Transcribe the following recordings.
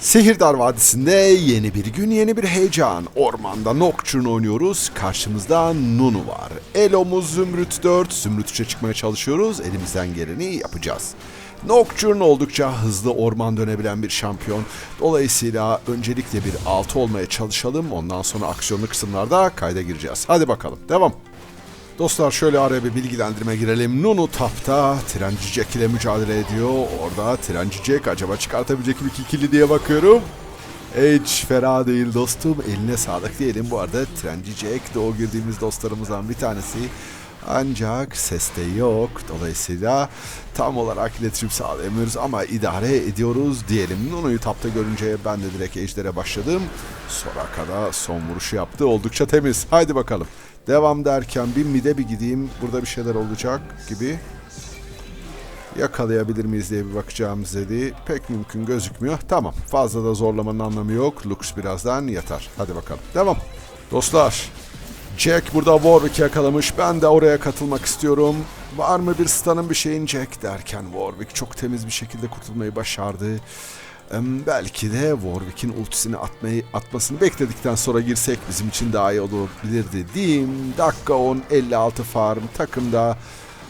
Sihirdar Vadisi'nde yeni bir gün, yeni bir heyecan. Ormanda Nocturne oynuyoruz. Karşımızda Nunu var. Elomuz Zümrüt 4. Zümrüt 3'e çıkmaya çalışıyoruz. Elimizden geleni yapacağız. Nocturne oldukça hızlı orman dönebilen bir şampiyon. Dolayısıyla öncelikle bir 6 olmaya çalışalım. Ondan sonra aksiyonlu kısımlarda kayda gireceğiz. Hadi bakalım. Devam. Dostlar şöyle araya bir bilgilendirme girelim. Nunu tapta Trenci Jack ile mücadele ediyor. Orada Trenci Jack acaba çıkartabilecek mi ikili diye bakıyorum. Hiç fena değil dostum. Eline sağlık diyelim. Bu arada Trenci Jack de o girdiğimiz dostlarımızdan bir tanesi. Ancak seste yok. Dolayısıyla tam olarak iletişim sağlayamıyoruz ama idare ediyoruz diyelim. Nunu'yu tapta görünce ben de direkt ejdere başladım. Soraka'da son vuruşu yaptı. Oldukça temiz. Haydi bakalım. Devam derken bir mide bir gideyim. Burada bir şeyler olacak gibi. Yakalayabilir miyiz diye bir bakacağımız dedi. Pek mümkün gözükmüyor. Tamam. Fazla da zorlamanın anlamı yok. Lux birazdan yatar. Hadi bakalım. Devam. Dostlar. Jack burada Warwick yakalamış. Ben de oraya katılmak istiyorum. Var mı bir stun'ın bir şeyin Jack derken Warwick çok temiz bir şekilde kurtulmayı başardı. Belki de Warwick'in ultisini atmayı atmasını bekledikten sonra girsek bizim için daha iyi olabilirdi diyeyim. Dakika 10 56 farm takımda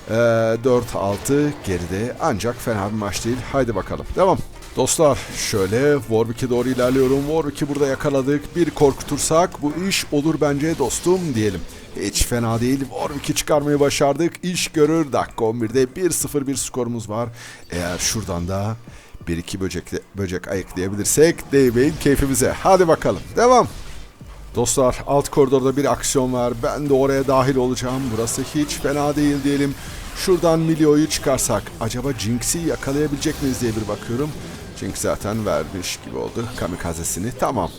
e, 4-6 geride ancak fena bir maç değil. Haydi bakalım devam. Dostlar şöyle Warwick'e doğru ilerliyorum. Warwick'i burada yakaladık. Bir korkutursak bu iş olur bence dostum diyelim. Hiç fena değil. Warwick'i çıkarmayı başardık. İş görür. Dakika 11'de 1-0 bir skorumuz var. Eğer şuradan da bir iki böcek, böcek ayıklayabilirsek değmeyin keyfimize. Hadi bakalım. Devam. Dostlar alt koridorda bir aksiyon var. Ben de oraya dahil olacağım. Burası hiç fena değil diyelim. Şuradan Milio'yu çıkarsak acaba Jinx'i yakalayabilecek miyiz diye bir bakıyorum. Jinx zaten vermiş gibi oldu kamikazesini. Tamam.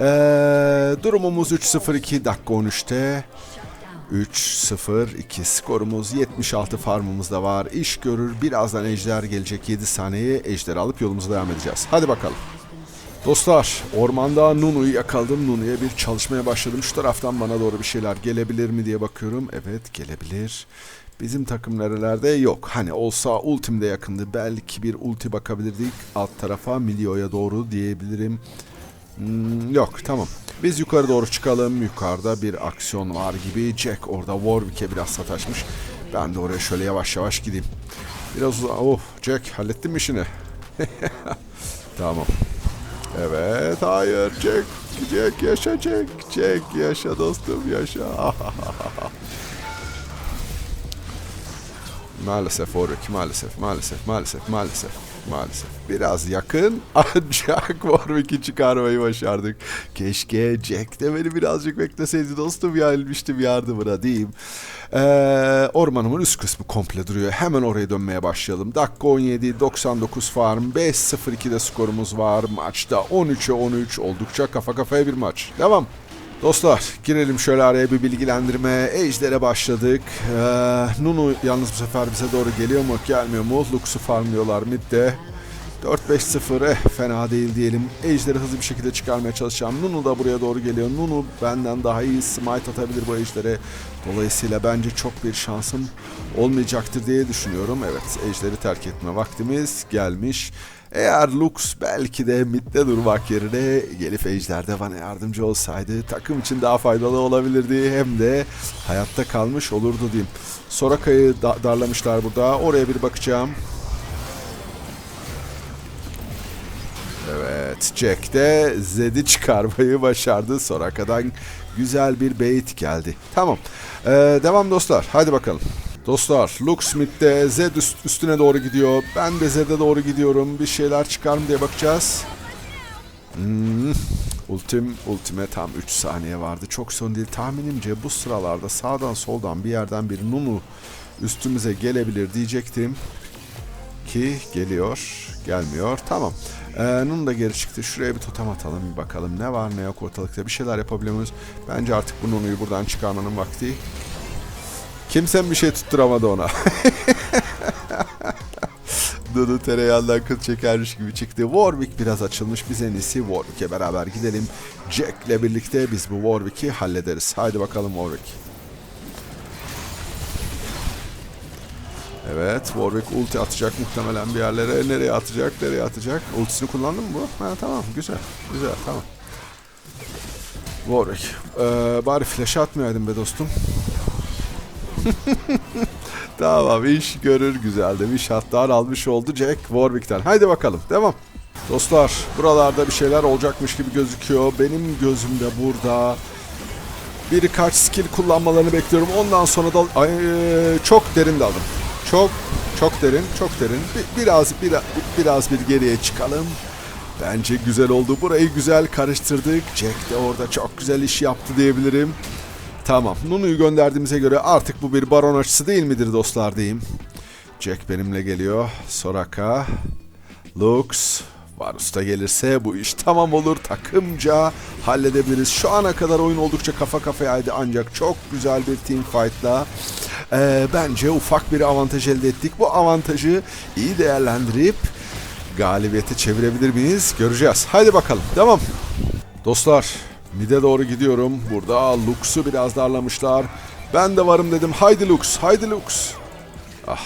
Ee, durumumuz 3-0-2 dakika 13'te. 3-0-2 skorumuz 76 farmımız da var. İş görür. Birazdan ejder gelecek 7 saniye. Ejderi alıp yolumuza devam edeceğiz. Hadi bakalım. Dostlar ormanda Nunu'yu yakaladım. Nunu'ya bir çalışmaya başladım. Şu taraftan bana doğru bir şeyler gelebilir mi diye bakıyorum. Evet gelebilir. Bizim takım nerelerde yok. Hani olsa ultimde yakındı. Belki bir ulti bakabilirdik. Alt tarafa Milio'ya doğru diyebilirim. Hmm, yok tamam. Biz yukarı doğru çıkalım. Yukarıda bir aksiyon var gibi. Jack orada Warwick'e biraz sataşmış. Ben de oraya şöyle yavaş yavaş gideyim. Biraz uza- Oh Jack hallettin mi işini? tamam. Evet hayır Jack. Jack yaşa Jack. Jack yaşa dostum yaşa. Maalesef Warwick maalesef maalesef maalesef maalesef maalesef. Biraz yakın ancak Warwick'i çıkarmayı başardık. Keşke Jack de beni birazcık bekleseydi dostum ya elmiştim yardımına diyeyim. Ee, ormanımın üst kısmı komple duruyor. Hemen oraya dönmeye başlayalım. Dakika 17, 99 farm, 5-0-2'de skorumuz var. Maçta 13'e 13 oldukça kafa kafaya bir maç. Devam. Dostlar girelim şöyle araya bir bilgilendirme. Ejder'e başladık. Ee, Nunu yalnız bu sefer bize doğru geliyor mu gelmiyor mu? Lux'u farmlıyorlar midde. 4-5-0 eh fena değil diyelim. Ejder'i hızlı bir şekilde çıkarmaya çalışacağım. Nunu da buraya doğru geliyor. Nunu benden daha iyi smite atabilir bu Ejder'e. Dolayısıyla bence çok bir şansım olmayacaktır diye düşünüyorum. Evet Ejder'i terk etme vaktimiz gelmiş. Eğer Lux belki de midde durmak yerine gelip Ejder'de bana yardımcı olsaydı takım için daha faydalı olabilirdi. Hem de hayatta kalmış olurdu diyeyim. Soraka'yı da- darlamışlar burada. Oraya bir bakacağım. Evet, Jack de Zed'i çıkarmayı başardı. Soraka'dan güzel bir bait geldi. Tamam, ee, devam dostlar. Hadi bakalım. Dostlar, Lux midde Zed üst- üstüne doğru gidiyor. Ben de Zed'e doğru gidiyorum. Bir şeyler çıkar mı diye bakacağız. Hmm, ultim, ultime tam 3 saniye vardı. Çok son değil. Tahminimce bu sıralarda sağdan soldan bir yerden bir Nunu üstümüze gelebilir diyecektim ki geliyor. Gelmiyor. Tamam. Ee, Nun da geri çıktı. Şuraya bir totem atalım. Bir bakalım ne var ne yok ortalıkta. Bir şeyler yapabiliyor muyuz? Bence artık bu Nunu'yu buradan çıkarmanın vakti. Kimsen bir şey tutturamadı ona. Nunu tereyağından kıl çekermiş gibi çıktı. Warwick biraz açılmış. Biz en iyisi Warwick'e beraber gidelim. Jack'le birlikte biz bu Warwick'i hallederiz. Haydi bakalım Warwick. Evet Warwick ulti atacak muhtemelen bir yerlere. Nereye atacak? Nereye atacak? Ultisini kullandın mı bu? Ha tamam güzel. Güzel tamam. Warwick. Ee, bari flash atmayaydın be dostum. tamam iş görür güzel de bir şatlar almış oldu Jack Warwick'ten. Haydi bakalım devam. Dostlar buralarda bir şeyler olacakmış gibi gözüküyor. Benim gözümde burada birkaç skill kullanmalarını bekliyorum. Ondan sonra da ay, e, çok derin daldım. Çok çok derin, çok derin. Bir- biraz biraz biraz bir geriye çıkalım. Bence güzel oldu. Burayı güzel karıştırdık. Jack de orada çok güzel iş yaptı diyebilirim. Tamam. Nunu'yu gönderdiğimize göre artık bu bir baron açısı değil midir dostlar diyeyim. Jack benimle geliyor. Soraka. Lux. Varus da gelirse bu iş tamam olur. Takımca halledebiliriz. Şu ana kadar oyun oldukça kafa kafayaydı ancak çok güzel bir team fight'la eee, bence ufak bir avantaj elde ettik. Bu avantajı iyi değerlendirip galibiyete çevirebilir miyiz? Göreceğiz. Haydi bakalım. Devam. Dostlar, mide doğru gidiyorum. Burada Lux'u biraz darlamışlar. Ben de varım dedim. Haydi Lux, haydi Lux. Ah,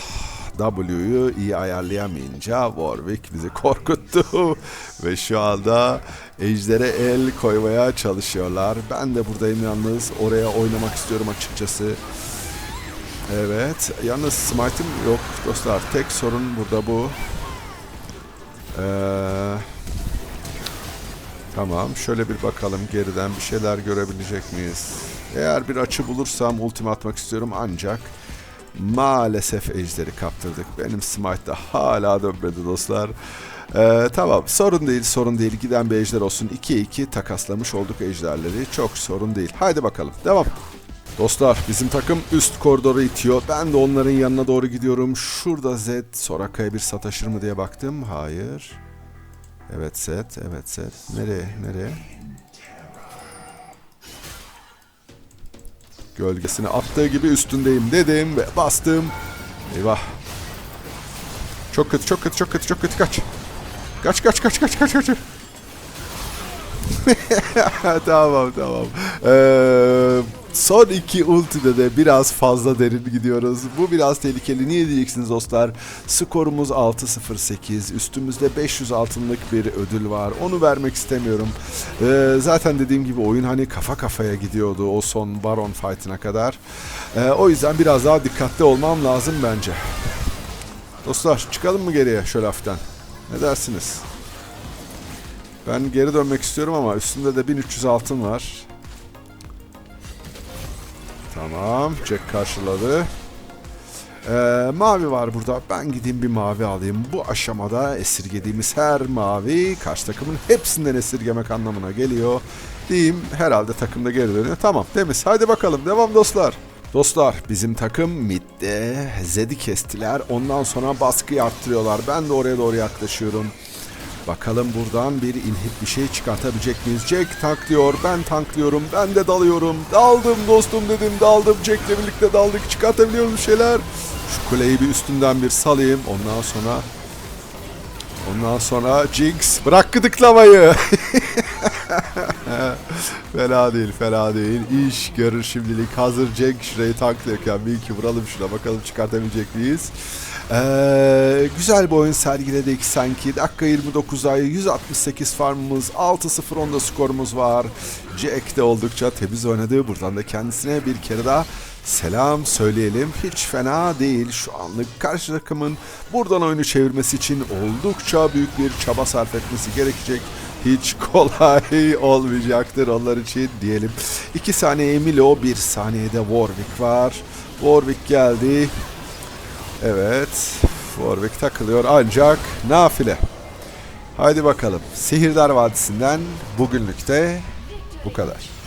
W'yu iyi ayarlayamayınca Warwick bizi korkuttu. Ve şu anda Ejder'e el koymaya çalışıyorlar. Ben de buradayım yalnız. Oraya oynamak istiyorum açıkçası. Evet. Yalnız smite'im yok dostlar. Tek sorun burada bu. Ee, tamam. Şöyle bir bakalım geriden bir şeyler görebilecek miyiz? Eğer bir açı bulursam ultime atmak istiyorum ancak maalesef ejderi kaptırdık. Benim smite de hala dönmedi dostlar. Ee, tamam sorun değil sorun değil giden bir ejder olsun 2-2 takaslamış olduk ejderleri çok sorun değil haydi bakalım devam Dostlar bizim takım üst koridoru itiyor. Ben de onların yanına doğru gidiyorum. Şurada Zed Soraka'ya bir sataşır mı diye baktım. Hayır. Evet Zed, evet Zed. Nereye, nereye? Gölgesini attığı gibi üstündeyim dedim ve bastım. Eyvah. Çok kötü, çok kötü, çok kötü, çok kötü kaç. Kaç, kaç, kaç, kaç, kaç, kaç. tamam tamam. Ee, son iki ultide de biraz fazla derin gidiyoruz. Bu biraz tehlikeli. Niye diyeceksiniz dostlar? Skorumuz 6-0-8. Üstümüzde 500 altınlık bir ödül var. Onu vermek istemiyorum. Ee, zaten dediğim gibi oyun hani kafa kafaya gidiyordu o son Baron fight'ına kadar. Ee, o yüzden biraz daha dikkatli olmam lazım bence. Dostlar çıkalım mı geriye şöyle hafiften? Ne dersiniz? Ben geri dönmek istiyorum ama üstünde de 1300 altın var. Tamam. Jack karşıladı. Ee, mavi var burada. Ben gideyim bir mavi alayım. Bu aşamada esirgediğimiz her mavi karşı takımın hepsinden esirgemek anlamına geliyor. Diyeyim herhalde takımda geri dönüyor. Tamam temiz. Hadi bakalım. Devam dostlar. Dostlar bizim takım midde Zed'i kestiler. Ondan sonra baskıyı arttırıyorlar. Ben de oraya doğru yaklaşıyorum. Bakalım buradan bir inhib bir şey çıkartabilecek miyiz? Jack tanklıyor, ben tanklıyorum, ben de dalıyorum. Daldım dostum dedim, daldım. Jack'le birlikte daldık, çıkartabiliyoruz bir şeyler. Şu kuleyi bir üstünden bir salayım. Ondan sonra... Ondan sonra Jinx bırak gıdıklamayı. fena değil, fena değil. İş görür şimdilik. Hazır Jack şurayı tanklıyorken bir iki vuralım şuna bakalım çıkartabilecek miyiz? Ee, güzel bir oyun sergiledik sanki. Dakika 29'a 168 farmımız, 6-0 onda skorumuz var. Jack de oldukça temiz oynadı. Buradan da kendisine bir kere daha selam söyleyelim. Hiç fena değil şu anlık. Karşı takımın buradan oyunu çevirmesi için oldukça büyük bir çaba sarf etmesi gerekecek. Hiç kolay olmayacaktır onlar için diyelim. 2 saniye Emilio, 1 saniyede Warwick var. Warwick geldi. Evet. Warwick takılıyor ancak nafile. Haydi bakalım. Sihirdar Vadisi'nden bugünlük de bu kadar.